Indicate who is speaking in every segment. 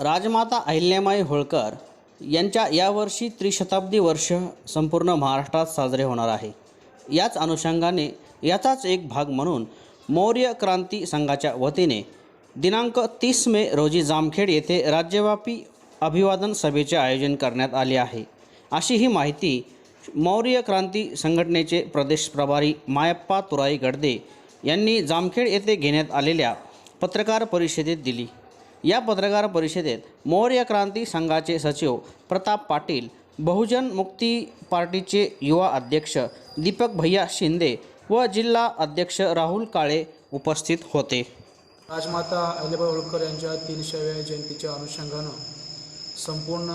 Speaker 1: राजमाता अहिल्यामाई होळकर यांच्या यावर्षी त्रिशताब्दी वर्ष संपूर्ण महाराष्ट्रात साजरे होणार आहे. याच अनुषंगाने याचाच एक भाग म्हणून मौर्य क्रांती संघाच्या वतीने दिनांक तीस मे रोजी जामखेड येथे राज्यव्यापी अभिवादन सभेचे आयोजन करण्यात आले आहे. अशी ही माहिती मौर्य क्रांती संघटनेचे प्रदेश प्रभारी मायप्पा तुराई गडदे यांनी जामखेड येथे घेण्यात आलेल्या पत्रकार परिषदेत दिली. या पत्रकार परिषदेत मौर्य क्रांती संघाचे सचिव प्रताप पाटील बहुजन मुक्ती पार्टीचे युवा अध्यक्ष दीपक भैया शिंदे व जिल्हा अध्यक्ष राहुल काळे उपस्थित होते.
Speaker 2: राजमाता अहिल्याबाई होळकर यांच्या तीनशेव्या जयंतीच्या अनुषंगानं संपूर्ण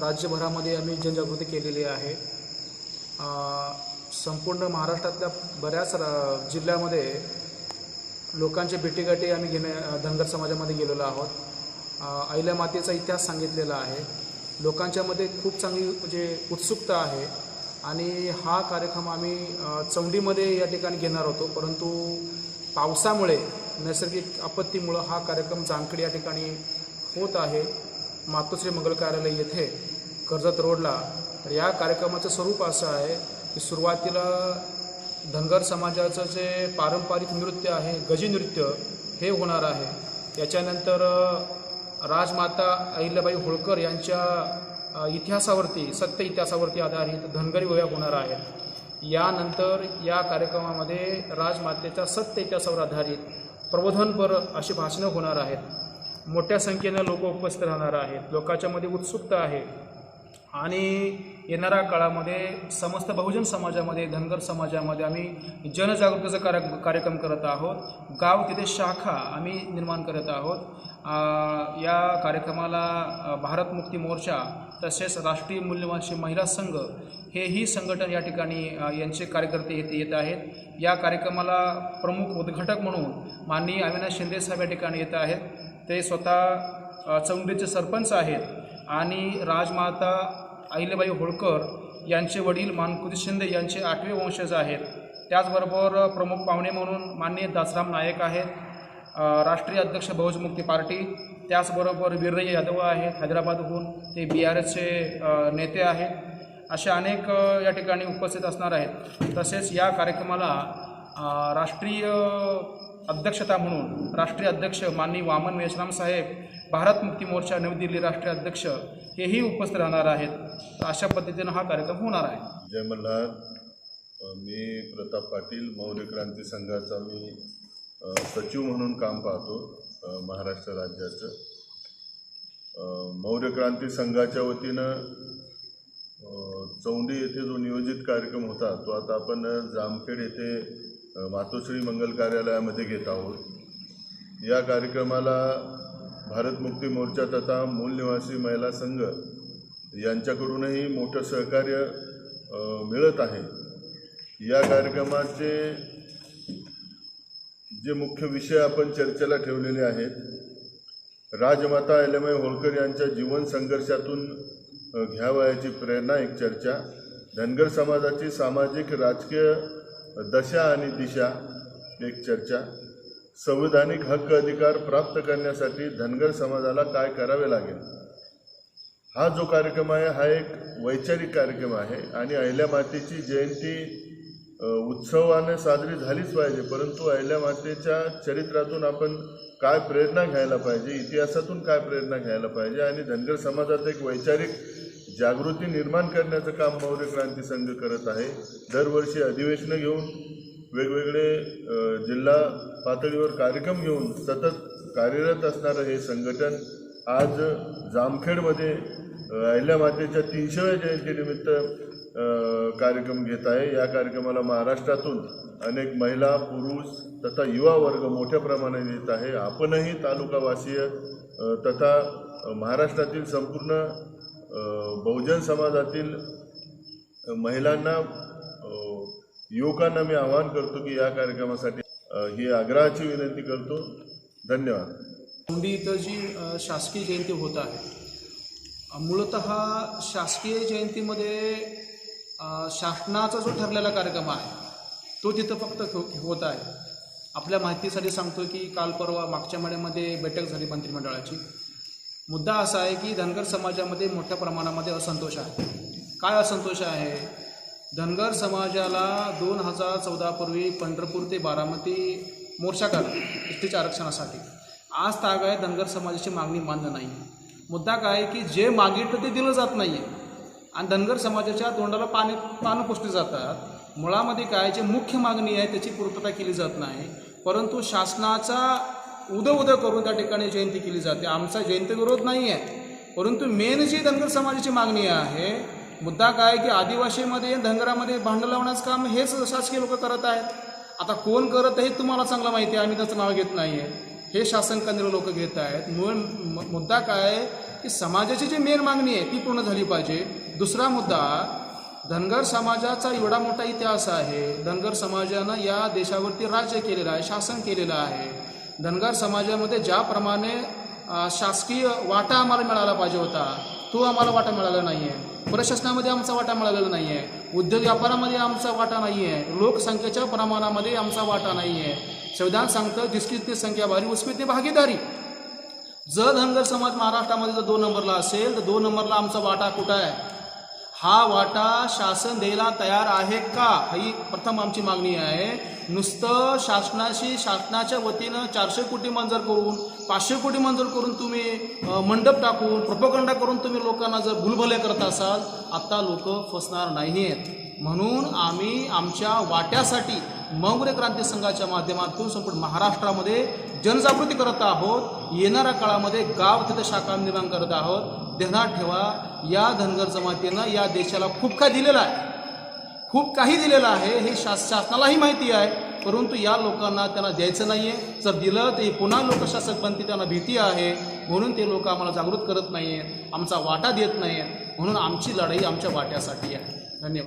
Speaker 2: राज्यभरामध्ये आम्ही जनजागृती केलेली आहे. संपूर्ण महाराष्ट्रातल्या बऱ्याच रा जिल्ह्यामध्ये लोकांच्या भेटीगाठी आम्ही घेणे धनगर समाजामध्ये गेलेलो आहोत. आईल्या मातेचा इतिहास सांगितलेला आहे. लोकांच्यामध्ये खूप चांगली म्हणजे उत्सुकता आहे. आणि हा कार्यक्रम आम्ही चौंडीमध्ये या ठिकाणी घेणार होतो. परंतु पावसामुळे नैसर्गिक आपत्तीमुळं हा कार्यक्रम जामखेड या ठिकाणी होत आहे. मातोश्री मंगल कार्यालय येथे कर्जत रोडला. तर या कार्यक्रमाचं स्वरूप असं आहे की सुरुवातीला धनगर समाजाचं जे पारंपरिक नृत्य आहे गजी नृत्य हे होणार आहे. त्याच्यानंतर राजमाता अहिल्याबाई होळकर यांच्या इतिहासावरती सत्य इतिहासावरती आधारित धनगरी वया होणार आहेत. यानंतर या कार्यक्रमामध्ये राजमातेच्या सत्य इतिहासावर आधारित प्रबोधनपर अशी भाषणं होणार आहेत. मोठ्या संख्येनं लोक उपस्थित राहणार आहेत. लोकांच्यामध्ये उत्सुकता आहे. आणि येणाऱ्या काळामध्ये समस्त बहुजन समाजामध्ये धनगर समाजामध्ये आम्ही जनजागृतीचा कार्य कार्यक्रम करत आहोत. गाव तिथे शाखा आम्ही निर्माण करत आहोत. या कार्यक्रमाला भारत मुक्ती मोर्चा तसेच राष्ट्रीय मूल्यवानशी महिला संघ हेही संघटन या ठिकाणी यांचे कार्यकर्ते येथे येत आहेत. या कार्यक्रमाला प्रमुख उद्घाटक म्हणून माननीय अविनाश शिंदे साहेब या ठिकाणी येत आहेत. ते स्वतः चौंडीचे सरपंच आहेत आणि राजमाता अहिल्याबाई होळकर यांचे वडील मानकुदी शिंदे यांचे आठवे वंशज आहेत. त्याचबरोबर प्रमुख पाहुणे म्हणून माननीय दासराम नायक आहेत. राष्ट्रीय अध्यक्ष बहुजन मुक्ती पार्टी त्याचबरोबर वीरय यादव आहेत हैदराबादहून. ते बी आर एसचे नेते आहेत. असे अनेक या ठिकाणी उपस्थित असणार आहेत. तसेच या कार्यक्रमाला राष्ट्रीय अध्यक्षता म्हणून राष्ट्रीय अध्यक्ष माननीय वामन मेश्राम साहेब भारत मुक्ती मोर्चा नवी दिल्ली राष्ट्रीय अध्यक्ष हेही उपस्थित राहणार आहेत. अशा पद्धतीनं हा कार्यक्रम होणार आहे.
Speaker 3: जय मल्हार. मी प्रताप पाटील मौर्य क्रांती संघाचा मी सचिव म्हणून काम पाहतो महाराष्ट्र राज्याचं. मौर्य क्रांती संघाच्या वतीनं चौंडी येथे जो नियोजित कार्यक्रम होता तो आता आपण जामखेड येथे मातोश्री मंगल कार्यालयामध्ये घेत आहोत. या कार्यक्रमाला भारत मुक्ती मोर्चा तथा मूल निवासी महिला संघ यांच्याकडूनही मोठं सहकार्य मिळत आहे. या कार्यक्रमाचे जे मुख्य विषय आपण चर्चेला ठेवलेले आहेत राजमाता अहिल्याबाई होळकर यांच्या जीवन संघर्षातून घ्यावयाची प्रेरणा एक चर्चा. धनगर समाजाची सामाजिक राजकीय दशा आणि दिशा एक चर्चा. संविधानिक हक्क अधिकार प्राप्त करण्यासाठी धनगर समाजाला काय करावे लागेल? हा जो कार्यक्रम आहे हा एक वैचारिक कार्यक्रम आहे आणि अहिल्या मातेची जयंती उत्सवाने साजरी झालीच पाहिजे. परंतु अहिल्या मातेच्या चरित्रातून आपण काय प्रेरणा घ्यायला पाहिजे? इतिहासातून काय प्रेरणा घ्यायला पाहिजे? आणि धनगर समाजात एक वैचारिक जागृती निर्माण करण्याचं काम मौर्य क्रांती संघ करत आहे. दरवर्षी अधिवेशनं घेऊन वेगवेगळे जिल्हा पातळीवर कार्यक्रम घेऊन सतत कार्यरत असणारं हे संघटन आज जामखेडमध्ये अ, अहिल्या मातेच्या तीनशेव्या जयंतीनिमित्त कार्यक्रम घेत आहे. या कार्यक्रमाला महाराष्ट्रातून अनेक महिला पुरुष तथा युवा वर्ग मोठ्या प्रमाणात येत आहे. आपणही तालुकावासीय तथा महाराष्ट्रातील संपूर्ण बहुजन समाजातील महिलांना युवकांना मी आवाहन करतो की या कार्यक्रमासाठी ही आग्रहाची विनंती करतो. धन्यवाद.
Speaker 2: मुंबई इथं जी शासकीय जयंती होत आहे मूळत शासकीय जयंतीमध्ये शासनाचा जो ठरलेला कार्यक्रम आहे तो तिथं फक्त हो, होत आहे. आपल्या माहितीसाठी सांगतो की काल परवा मागच्या महिन्यामध्ये बैठक झाली मंत्रिमंडळाची. मुद्दा असा आहे की धनगर समाजामध्ये मोठ्या प्रमाणामध्ये असंतोष आहे. काय असंतोष आहे? धनगर समाजाला दोन हजार चौदापूर्वी पंढरपूर ते बारामती मोर्चा काढला एसटीच्या आरक्षणासाठी. आज तागायत धनगर समाजाची मागणी मान्य नाही. मुद्दा काय आहे की जे मागितलं ते दिलं जात नाही आहे आणि धनगर समाजाच्या तोंडाला पाणी पानं पुसली जातात. मुळामध्ये काय जे मुख्य मागणी आहे त्याची पूर्तता केली जात नाही. परंतु शासनाचा उदं उदं करून त्या ठिकाणी जयंती केली जाते. आमचा जयंती विरोध नाही आहे परंतु मेन जी धनगर समाजाची मागणी आहे मुद्दा काय की आदिवासीमध्ये धनगरामध्ये भांडं लावण्याचं काम हेच शासकीय लोक करत आहेत. आता कोण करत आहे हे तुम्हाला चांगलं माहिती आहे आम्ही त्याचं नाव घेत नाही आहे हे शासन केंद्र लोक घेत आहेत. मूळ मुद्दा काय की समाजाची जी मेन मागणी आहे ती पूर्ण झाली पाहिजे. दुसरा मुद्दा धनगर समाजाचा एवढा मोठा इतिहास आहे धनगर समाजानं या देशावरती राज्य केलेलं आहे शासन केलेलं आहे. धनगर समाजामध्ये ज्याप्रमाणे शासकीय वाटा आम्हाला मिळाला पाहिजे होता तो आम्हाला वाटा मिळाला नाही आहे प्रशासनामध्ये आमचा वाटा मिळालेला नाही आहे उद्योग व्यापारामध्ये आमचा वाटा नाही आहे लोकसंख्येच्या प्रमाणामध्ये आमचा वाटा नाही आहे संविधान सांगतं जिसकी ती संख्या भारी उसकी ते भागीदारी. जर धनगर समाज महाराष्ट्रामध्ये जर दोन नंबरला असेल तर दोन नंबरला आमचा वाटा कुठं आहे? हा वाटा शासन द्यायला तयार आहे का? ही प्रथम आमची मागणी आहे. नुसतं शासनाशी शासनाच्या वतीनं चारशे कोटी मंजूर करून पाचशे कोटी मंजूर करून तुम्ही मंडप टाकून प्रपोगंडा करून तुम्ही लोकांना जर भुलभले करत असाल आत्ता लोक फसणार नाही आहेत म्हणून आम्ही आमच्या वाट्यासाठी मौर्य क्रांती संघाच्या माध्यमातून संपूर्ण महाराष्ट्रामध्ये जनजागृती करत आहोत. येणाऱ्या काळामध्ये गाव तिथं शाखा निर्माण करत आहोत. ध्यानात ठेवा या धनगर जमातीनं या देशाला खूप काही दिलेलं आहे. खूप काही दिलेलं आहे हे शास शासनालाही माहिती आहे. परंतु या लोकांना त्यांना द्यायचं नाही आहे जर दिलं तर पुन्हा लोकशासक बनते त्यांना भीती आहे. म्हणून ते लोक आम्हाला जागृत करत नाही आहेत आमचा वाटा देत नाही आहेत म्हणून आमची लढाई आमच्या वाट्यासाठी आहे. धन्यवाद.